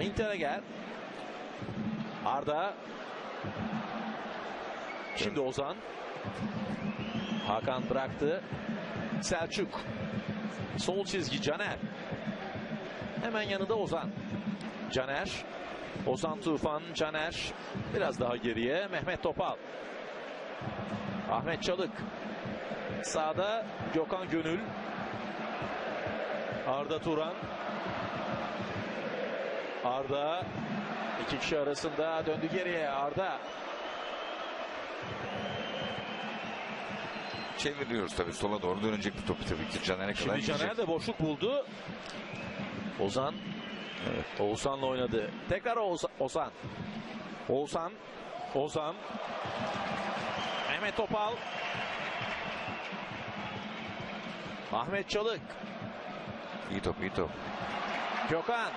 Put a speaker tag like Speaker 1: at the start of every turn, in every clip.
Speaker 1: Hinteregger. Arda. Şimdi Ozan. Hakan bıraktı. Selçuk. Sol çizgi Caner. Hemen yanında Ozan. Caner. Ozan Tufan, Caner. Biraz daha geriye Mehmet Topal. Ahmet Çalık. Sağda Gökhan Gönül. Arda Turan. Arda iki kişi arasında döndü geriye Arda.
Speaker 2: Çeviriyoruz tabii sola doğru dönecek bir topu tabii ki Caner'e kadar
Speaker 1: Şimdi. Caner de boşluk buldu. Ozan.
Speaker 2: Evet.
Speaker 1: Oğuzhan'la oynadı. Tekrar Oğuz- Ozan. Oğuzhan. Ozan. Mehmet Topal. Ahmet Çalık.
Speaker 2: İyi top iyi top.
Speaker 1: Gökhan.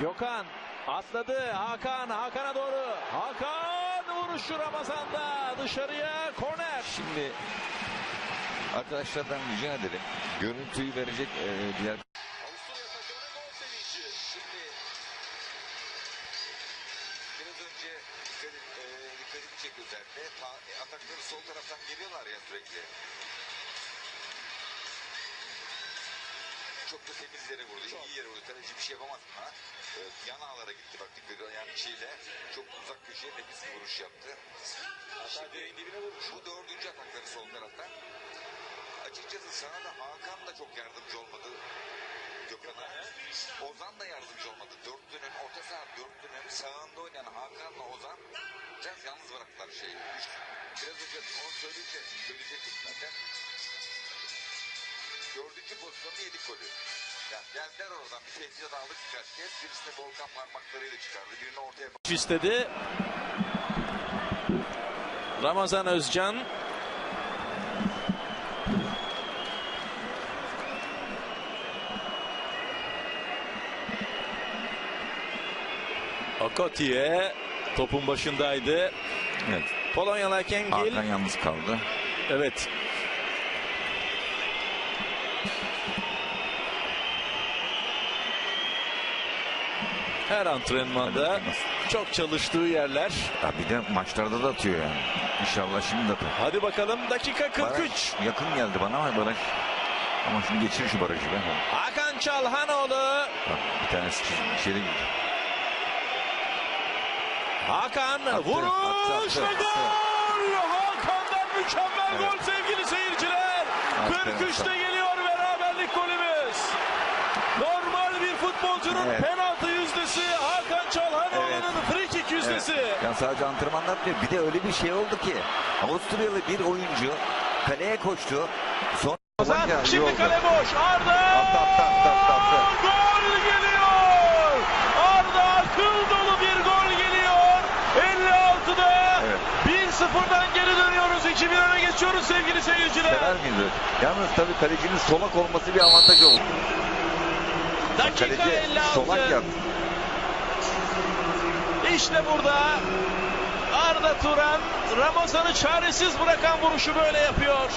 Speaker 1: Gökhan. Atladı. Hakan. Hakan'a doğru. Hakan vuruşu Ramazan'da. Dışarıya korner.
Speaker 2: Şimdi arkadaşlardan rica edelim. Görüntüyü verecek e, diğer
Speaker 3: Avusturya takımının gol sevinci. Şimdi biraz önce dikkat, e, dikkatimi çekti özellikle. Ta, e, atakları sol taraftan geliyorlar ya sürekli. Çok da temiz yere vurdu. iyi yere vurdu. Kaleci bir şey yapamaz buna. E, yan ağlara gitti bak dikkat edin. Yani içiyle çok uzak köşeye nefis bir vuruş yaptı. Şimdi bu dördüncü atakları sol taraftan. Açıkçası sana da Hakan da çok yardımcı olmadı. Gökhan'a. Ozan da yardımcı olmadı. Dörtlünün orta saha dörtlünün sağında oynayan Hakan'la Ozan biraz yalnız bıraktılar şeyi. Biraz önce onu söyleyince söyleyecektim zaten. Dördüncü pozisyonda yedik golü. Yani geldiler oradan bir tehdit aldık birkaç kez. Birisine Volkan parmaklarıyla çıkardı. Birini ortaya
Speaker 1: istedi. Ramazan Özcan. Akoti'ye topun başındaydı.
Speaker 2: evet.
Speaker 1: Polonyalı hakem Gil.
Speaker 2: Hakan yalnız kaldı.
Speaker 1: Evet. Her antrenmanda çok çalıştığı yerler.
Speaker 2: Ya bir de maçlarda da atıyor yani. İnşallah şimdi de atar.
Speaker 1: Hadi bakalım dakika 43.
Speaker 2: Baraj yakın geldi bana ama baraj. Ama şimdi geçir şu barajı be.
Speaker 1: Hakan Çalhanoğlu.
Speaker 2: Bak bir tanesi içeri girdi.
Speaker 1: Hakan vuruş
Speaker 2: attı, attı,
Speaker 1: ve
Speaker 2: attı.
Speaker 1: gol! Hakan'dan mükemmel
Speaker 2: Evet.
Speaker 1: gol sevgili seyirciler.
Speaker 2: Attı,
Speaker 1: 43'te
Speaker 2: attı.
Speaker 1: geliyor beraberlik golümüz. Normal bir futbolcunun
Speaker 2: Evet.
Speaker 1: penaltı yüzdesi Hakan Çalhanoğlu'nun
Speaker 2: Evet.
Speaker 1: free kick yüzdesi.
Speaker 2: Yani sadece antrenmanda atmıyor. Bir de öyle bir şey oldu ki Avusturyalı bir oyuncu kaleye koştu. Sonra
Speaker 1: Ozan, şimdi
Speaker 2: oldu.
Speaker 1: kale boş. Arda!
Speaker 2: Attı, attı, attı, attı, attı.
Speaker 1: Gol geliyor! Arda akıl dolu bir gol geliyor. 56'da
Speaker 2: Evet.
Speaker 1: 1-0'dan geri dönüyoruz. 2-1 öne geçiyoruz sevgili seyirciler.
Speaker 2: Sever miyiz? Yalnız tabii kalecinin solak olması bir avantaj oldu.
Speaker 1: Dakika
Speaker 2: Kaleci
Speaker 1: 56.
Speaker 2: solak yaptı.
Speaker 1: İşte burada Arda Turan Ramazan'ı çaresiz bırakan vuruşu böyle yapıyor.